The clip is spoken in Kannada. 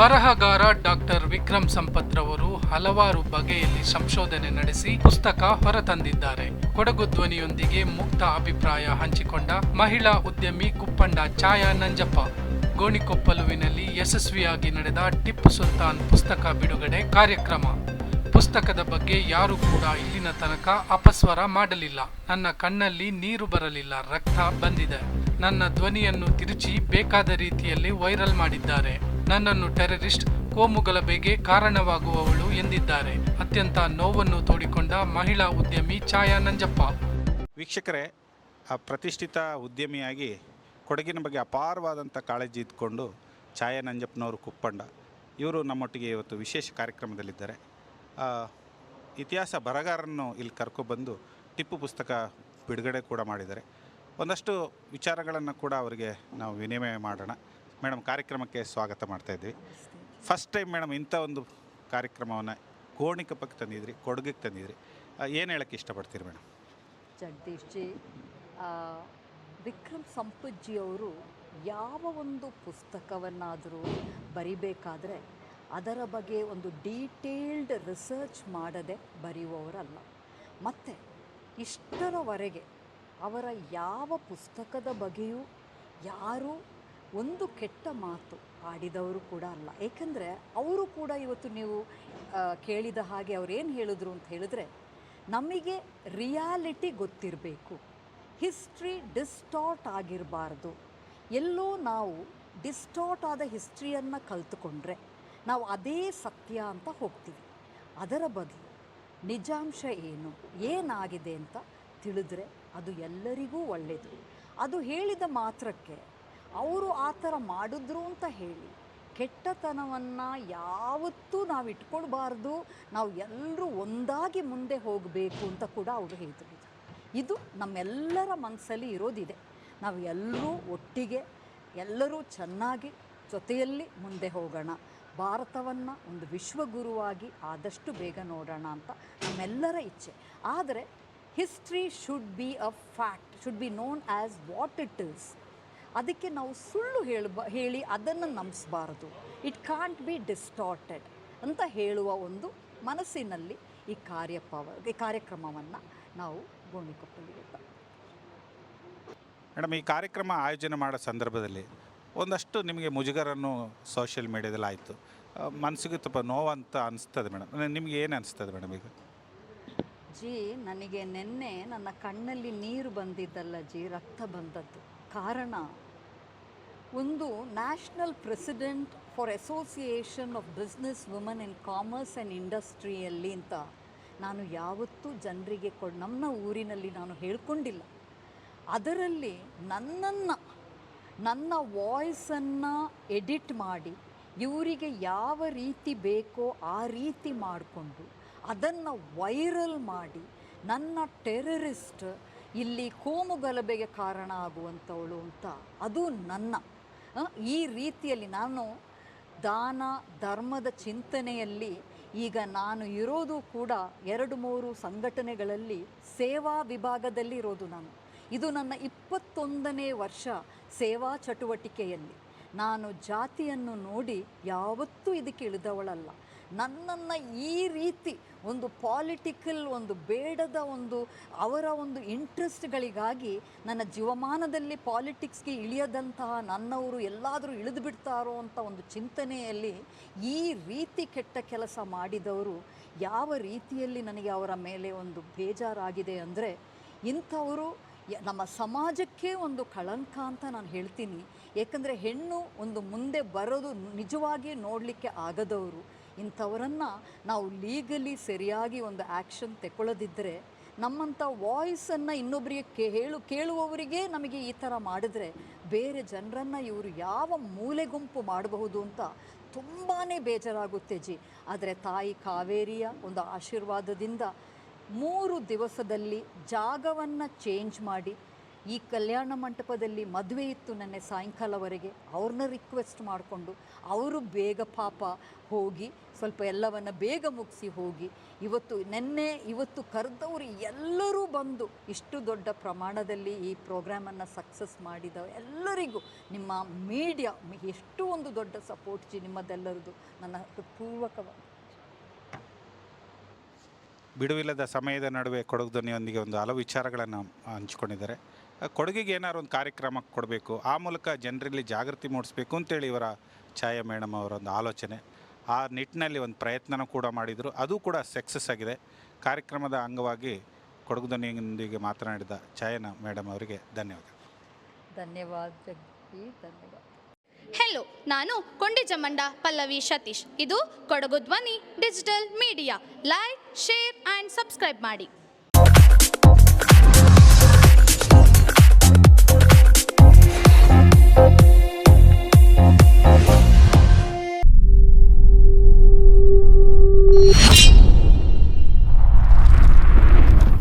ಬರಹಗಾರ ಡಾಕ್ಟರ್ ವಿಕ್ರಮ್ ಸಂಪತ್ ರವರು ಹಲವಾರು ಬಗೆಯಲ್ಲಿ ಸಂಶೋಧನೆ ನಡೆಸಿ ಪುಸ್ತಕ ಹೊರತಂದಿದ್ದಾರೆ. ಕೊಡಗು ಧ್ವನಿಯೊಂದಿಗೆ ಮುಕ್ತ ಅಭಿಪ್ರಾಯ ಹಂಚಿಕೊಂಡ ಮಹಿಳಾ ಉದ್ಯಮಿ ಕುಪ್ಪಂಡ ಛಾಯಾ ನಂಜಪ್ಪ ಗೋಣಿಕೊಪ್ಪಲುವಿನಲ್ಲಿ ಯಶಸ್ವಿಯಾಗಿ ನಡೆದ ಟಿಪ್ಪು ಸುಲ್ತಾನ್ ಪುಸ್ತಕ ಬಿಡುಗಡೆ ಕಾರ್ಯಕ್ರಮ. ಪುಸ್ತಕದ ಬಗ್ಗೆ ಯಾರು ಕೂಡ ಇಲ್ಲಿನ ತನಕ ಅಪಸ್ವರ ಮಾಡಲಿಲ್ಲ. ನನ್ನ ಕಣ್ಣಲ್ಲಿ ನೀರು ಬರಲಿಲ್ಲ, ರಕ್ತ ಬಂದಿದೆ. ನನ್ನ ಧ್ವನಿಯನ್ನು ತಿರುಚಿ ಬೇಕಾದ ರೀತಿಯಲ್ಲಿ ವೈರಲ್ ಮಾಡಿದ್ದಾರೆ. ನನ್ನನ್ನು ಟೆರರಿಸ್ಟ್ ಕೋಮುಗಲಭೆಗೆ ಕಾರಣವಾಗುವವಳು ಎಂದಿದ್ದಾರೆ. ಅತ್ಯಂತ ನೋವನ್ನು ತೋಡಿಕೊಂಡ ಮಹಿಳಾ ಉದ್ಯಮಿ ಛಾಯಾ ನಂಜಪ್ಪ. ವೀಕ್ಷಕರೇ, ಆ ಪ್ರತಿಷ್ಠಿತ ಉದ್ಯಮಿಯಾಗಿ ಕೊಡಗಿನ ಬಗ್ಗೆ ಅಪಾರವಾದಂಥ ಕಾಳಜಿ ಇದ್ಕೊಂಡು ಛಾಯಾ ನಂಜಪ್ಪನವರು ಕುಪ್ಪಂಡ. ಇವರು ನಮ್ಮೊಟ್ಟಿಗೆ ಇವತ್ತು ವಿಶೇಷ ಕಾರ್ಯಕ್ರಮದಲ್ಲಿದ್ದಾರೆ. ಇತಿಹಾಸ ಬರಗಾರನ್ನು ಇಲ್ಲಿ ಕರ್ಕೊಬಂದು ಟಿಪ್ಪು ಪುಸ್ತಕ ಬಿಡುಗಡೆ ಕೂಡ ಮಾಡಿದ್ದಾರೆ. ಒಂದಷ್ಟು ವಿಚಾರಗಳನ್ನು ಕೂಡ ಅವರಿಗೆ ನಾವು ವಿನಿಮಯ ಮಾಡೋಣ. ಮೇಡಮ್, ಕಾರ್ಯಕ್ರಮಕ್ಕೆ ಸ್ವಾಗತ ಮಾಡ್ತಾ ಇದ್ವಿ ಫಸ್ಟ್ ಟೈಮ್ ಮೇಡಮ್, ಇಂಥ ಒಂದು ಕಾರ್ಯಕ್ರಮವನ್ನು ಗೋಣಿಕೊಪ್ಪಕ್ಕೆ ತಂದಿದ್ರಿ ಕೊಡಗಿಗೆ ತಂದಿದ್ರಿ. ಏನು ಹೇಳೋಕ್ಕೆ ಇಷ್ಟಪಡ್ತೀರಿ ಮೇಡಮ್? ಜಗದೀಶ್ ಜಿ ವಿಕ್ರಮ್ ಸಂಪಜ್ಜಿ ಅವರು ಯಾವ ಒಂದು ಪುಸ್ತಕವನ್ನಾದರೂ ಬರಿಬೇಕಾದ್ರೆ ಅದರ ಬಗ್ಗೆ ಒಂದು ಡೀಟೇಲ್ಡ್ ರಿಸರ್ಚ್ ಮಾಡದೆ ಬರೆಯುವವರಲ್ಲ. ಮತ್ತು ಇಷ್ಟರವರೆಗೆ ಅವರ ಯಾವ ಪುಸ್ತಕದ ಬಗೆಯೂ ಯಾರೂ ಒಂದು ಕೆಟ್ಟ ಮಾತು ಆಡಿದವರು ಕೂಡ ಅಲ್ಲ. ಏಕೆಂದರೆ ಅವರು ಕೂಡ ಇವತ್ತು ನೀವು ಕೇಳಿದ ಹಾಗೆ ಅವರೇನು ಹೇಳಿದ್ರು ಅಂತ ಹೇಳಿದ್ರೆ, ನಮಗೆ ರಿಯಾಲಿಟಿ ಗೊತ್ತಿರಬೇಕು. History distort ಆಗಿರಬಾರ್ದು. ಎಲ್ಲೋ ನಾವು ಡಿಸ್ಟಾರ್ಟ್ ಆದ ಹಿಸ್ಟ್ರಿಯನ್ನು ಕಲ್ತುಕೊಂಡ್ರೆ ನಾವು ಅದೇ ಸತ್ಯ ಅಂತ ಹೋಗ್ತೀವಿ. ಅದರ ಬದಲು ನಿಜಾಂಶ ಏನು? ಏನಾಗಿದೆ ಅಂತ ತಿಳಿದ್ರೆ ಅದು ಎಲ್ಲರಿಗೂ ಒಳ್ಳೆಯದು ಅದು ಹೇಳಿದ ಮಾತ್ರಕ್ಕೆ ಅವರು ಆ ಥರ ಮಾಡಿದ್ರು ಅಂತ ಹೇಳಿ ಕೆಟ್ಟತನವನ್ನು ಯಾವತ್ತೂ ನಾವು ಇಟ್ಕೊಳ್ಬಾರ್ದು, ನಾವು ಎಲ್ಲರೂ ಒಂದಾಗಿ ಮುಂದೆ ಹೋಗಬೇಕು ಅಂತ ಕೂಡ ಅವರು ಹೇಳಿದ್ರು. ಇದು ನಮ್ಮೆಲ್ಲರ ಮನಸ್ಸಲ್ಲಿ ಇರೋದಿದೆ. ನಾವು ಎಲ್ಲರೂ ಒಟ್ಟಿಗೆ, ಎಲ್ಲರೂ ಚೆನ್ನಾಗಿ ಜೊತೆಯಲ್ಲಿ ಮುಂದೆ ಹೋಗೋಣ. ಭಾರತವನ್ನು ಒಂದು ವಿಶ್ವಗುರುವಾಗಿ ಆದಷ್ಟು ಬೇಗ ನೋಡೋಣ ಅಂತ ನಮ್ಮೆಲ್ಲರ ಇಚ್ಛೆ. ಆದರೆ history should be a fact should be known as what it is ಅದಕ್ಕೆ ನಾವು ಸುಳ್ಳು ಹೇಳಬ, ಹೇಳಿ ಅದನ್ನು ನಂಬಿಸಬಾರ್ದು. ಇಟ್ ಕಾಂಟ್ ಬಿ ಡಿಸ್ಟಾರ್ಟೆಡ್ ಅಂತ ಹೇಳುವ ಒಂದು ಮನಸ್ಸಿನಲ್ಲಿ ಈ ಕಾರ್ಯಪವ ಈ ಕಾರ್ಯಕ್ರಮವನ್ನು ನಾವು ಗೋಣಿಕೊಪ್ಪಲಿಗೆ ತಂದ್ವಿ. ಮೇಡಮ್, ಈ ಕಾರ್ಯಕ್ರಮ ಆಯೋಜನೆ ಮಾಡೋ ಸಂದರ್ಭದಲ್ಲಿ ಒಂದಷ್ಟು ನಿಮಗೆ ಮುಜುಗರನ್ನು ಸೋಷಿಯಲ್ ಮೀಡಿಯಾದಲ್ಲಿ ಆಯಿತು. ಮನಸ್ಸಿಗೆ ತುಂಬ ನೋವಂತ ಅನಿಸ್ತದೆ ಮೇಡಮ್. ನಿಮಗೆ ಏನು ಅನಿಸ್ತದೆ ಮೇಡಮ್ ಈಗ? ಜಿ ನನಗೆ ನಿನ್ನೆ ನನ್ನ ಕಣ್ಣಲ್ಲಿ ನೀರು ಬಂದಿದ್ದಲ್ಲ ಜಿ ರಕ್ತ ಬಂದದ್ದು. ಕಾರಣ? ಒಂದು national president for association of business woman in commerce and ಇಂಡಸ್ಟ್ರಿಯಲ್ಲಿ ಅಂತ ನಾನು ಯಾವತ್ತೂ ಜನರಿಗೆ ಕೊಡ್, ನಮ್ಮ ಊರಿನಲ್ಲಿ ನಾನು ಹೇಳ್ಕೊಂಡಿಲ್ಲ. ಅದರಲ್ಲಿ ನನ್ನನ್ನು, ನನ್ನ ವಾಯ್ಸನ್ನು ಎಡಿಟ್ ಮಾಡಿ, ಇವರಿಗೆ ಯಾವ ರೀತಿ ಬೇಕೋ ಆ ರೀತಿ ಮಾಡಿಕೊಂಡು ಅದನ್ನು ವೈರಲ್ ಮಾಡಿ ನನ್ನ ಟೆರರಿಸ್ಟ್ ಇಲ್ಲಿ ಕೋಮು ಗಲಭೆಗೆ ಕಾರಣ ಆಗುವಂಥವಳು ಅಂತ. ಅದು ನನ್ನ. ಈ ರೀತಿಯಲ್ಲಿ ನಾನು ದಾನ, ಧರ್ಮದ ಚಿಂತನೆಯಲ್ಲಿ ಈಗ ನಾನು ಇರೋದು ಕೂಡ ಎರಡು ಮೂರು ಸಂಘಟನೆಗಳಲ್ಲಿ ಸೇವಾ ವಿಭಾಗದಲ್ಲಿ ಇರೋದು ನಾನು. ಇದು ನನ್ನ ಇಪ್ಪತ್ತೊಂದನೇ ವರ್ಷ ಸೇವಾ ಚಟುವಟಿಕೆಯಲ್ಲಿ. ನಾನು ಜಾತಿಯನ್ನು ನೋಡಿ ಯಾವತ್ತೂ ಇದಕ್ಕೆ ಇಳಿದವಳಲ್ಲ. ನನ್ನನ್ನು ಈ ರೀತಿ ಒಂದು ಪಾಲಿಟಿಕಲ್ ಒಂದು ಬೇಡದ ಒಂದು ಅವರ ಒಂದು ಇಂಟ್ರೆಸ್ಟ್ಗಳಿಗಾಗಿ ನನ್ನ ಜೀವಮಾನದಲ್ಲಿ ಪಾಲಿಟಿಕ್ಸ್ಗೆ ಇಳಿಯದಂತಹ ನನ್ನವರು ಎಲ್ಲಾದರೂ ಇಳಿದು ಬಿಡ್ತಾರೋ ಅಂತ ಒಂದು ಚಿಂತನೆಯಲ್ಲಿ ಈ ರೀತಿ ಕೆಟ್ಟ ಕೆಲಸ ಮಾಡಿದವರು ಯಾವ ರೀತಿಯಲ್ಲಿ ನನಗೆ ಅವರ ಮೇಲೆ ಒಂದು ಬೇಜಾರಾಗಿದೆ ಅಂದರೆ ಇಂಥವರು ನಮ್ಮ ಸಮಾಜಕ್ಕೆ ಒಂದು ಕಳಂಕ ಅಂತ ನಾನು ಹೇಳ್ತೀನಿ. ಏಕೆಂದರೆ ಹೆಣ್ಣು ಒಂದು ಮುಂದೆ ಬರೋದು ನಿಜವಾಗಿ ನೋಡಲಿಕ್ಕೆ ಆಗದವರು. ಇಂಥವರನ್ನು ನಾವು ಲೀಗಲಿ ಸರಿಯಾಗಿ ಒಂದು ಆ್ಯಕ್ಷನ್ ತಗೊಳ್ಳೋದಿದ್ದರೆ ನಮ್ಮಂಥ ವಾಯ್ಸನ್ನು ಇನ್ನೊಬ್ಬರಿಗೆ ಕೇ, ಹೇಳು, ಕೇಳುವವರಿಗೆ ನಮಗೆ ಈ ಥರ ಮಾಡಿದ್ರೆ, ಬೇರೆ ಜನರನ್ನು ಇವರು ಯಾವ ಮೂಲೆ ಗುಂಪು ಮಾಡಬಹುದು ಅಂತ ತುಂಬಾ ಬೇಜಾರಾಗುತ್ತೆ ಜಿ. ಆದರೆ ತಾಯಿ ಕಾವೇರಿಯ ಒಂದು ಆಶೀರ್ವಾದದಿಂದ ಮೂರು ದಿವಸದಲ್ಲಿ ಜಾಗವನ್ನು ಚೇಂಜ್ ಮಾಡಿ ಈ ಕಲ್ಯಾಣ ಮಂಟಪದಲ್ಲಿ ಮದುವೆ ಇತ್ತು ನನ್ನ ಸಾಯಂಕಾಲವರೆಗೆ. ಅವ್ರನ್ನ ರಿಕ್ವೆಸ್ಟ್ ಮಾಡಿಕೊಂಡು ಅವರು ಬೇಗ ಪಾಪ ಹೋಗಿ, ಸ್ವಲ್ಪ ಎಲ್ಲವನ್ನು ಬೇಗ ಮುಗಿಸಿ ಹೋಗಿ, ಇವತ್ತು ನೆನ್ನೆ ಇವತ್ತು ಕರೆದವರು ಎಲ್ಲರೂ ಬಂದು ಇಷ್ಟು ದೊಡ್ಡ ಪ್ರಮಾಣದಲ್ಲಿ ಈ ಪ್ರೋಗ್ರಾಮನ್ನು ಸಕ್ಸಸ್ ಮಾಡಿದ ಎಲ್ಲರಿಗೂ ನಿಮ್ಮ ಮೀಡಿಯಾ ಎಷ್ಟು ಒಂದು ದೊಡ್ಡ ಸಪೋರ್ಟ್ ಜಿ ನಿಮ್ಮದೆಲ್ಲರದು ನನ್ನ ಪೂರ್ವಕವಾಗಿ ಬಿಡುವಿಲ್ಲದ ಸಮಯದ ನಡುವೆ ಕೊಡಗು ಧ್ವನಿಯೊಂದಿಗೆ ಒಂದು ಹಲವು ವಿಚಾರಗಳನ್ನು ಹಂಚಿಕೊಂಡಿದ್ದಾರೆ. ಕೊಡಗಿಗೆ ಏನಾದ್ರು ಒಂದು ಕಾರ್ಯಕ್ರಮ ಕೊಡಬೇಕು, ಆ ಮೂಲಕ ಜನರಲ್ಲಿ ಜಾಗೃತಿ ಮೂಡಿಸ್ಬೇಕು ಅಂತೇಳಿ ಇವರ ಛಾಯಾ ಮೇಡಮ್ ಅವರ ಒಂದು ಆಲೋಚನೆ. ಆ ನಿಟ್ಟಿನಲ್ಲಿ ಒಂದು ಪ್ರಯತ್ನನೂ ಕೂಡ ಮಾಡಿದರು. ಅದು ಕೂಡ ಸಕ್ಸಸ್ ಆಗಿದೆ. ಕಾರ್ಯಕ್ರಮದ ಅಂಗವಾಗಿ ಕೊಡಗು ಧ್ವನಿಯೊಂದಿಗೆ ಮಾತನಾಡಿದ ಛಾಯನ ಮೇಡಮ್ ಅವರಿಗೆ ಧನ್ಯವಾದ ಧನ್ಯವಾದ ಧನ್ಯವಾದ ಹೆಲೋ ನಾನು ಕೊಂಡಿಜಮಂಡ ಪಲ್ಲವಿ ಸತೀಶ್. ಇದು Kodagu Dhwani digital media. Like share and subscribe ಮಾಡಿ.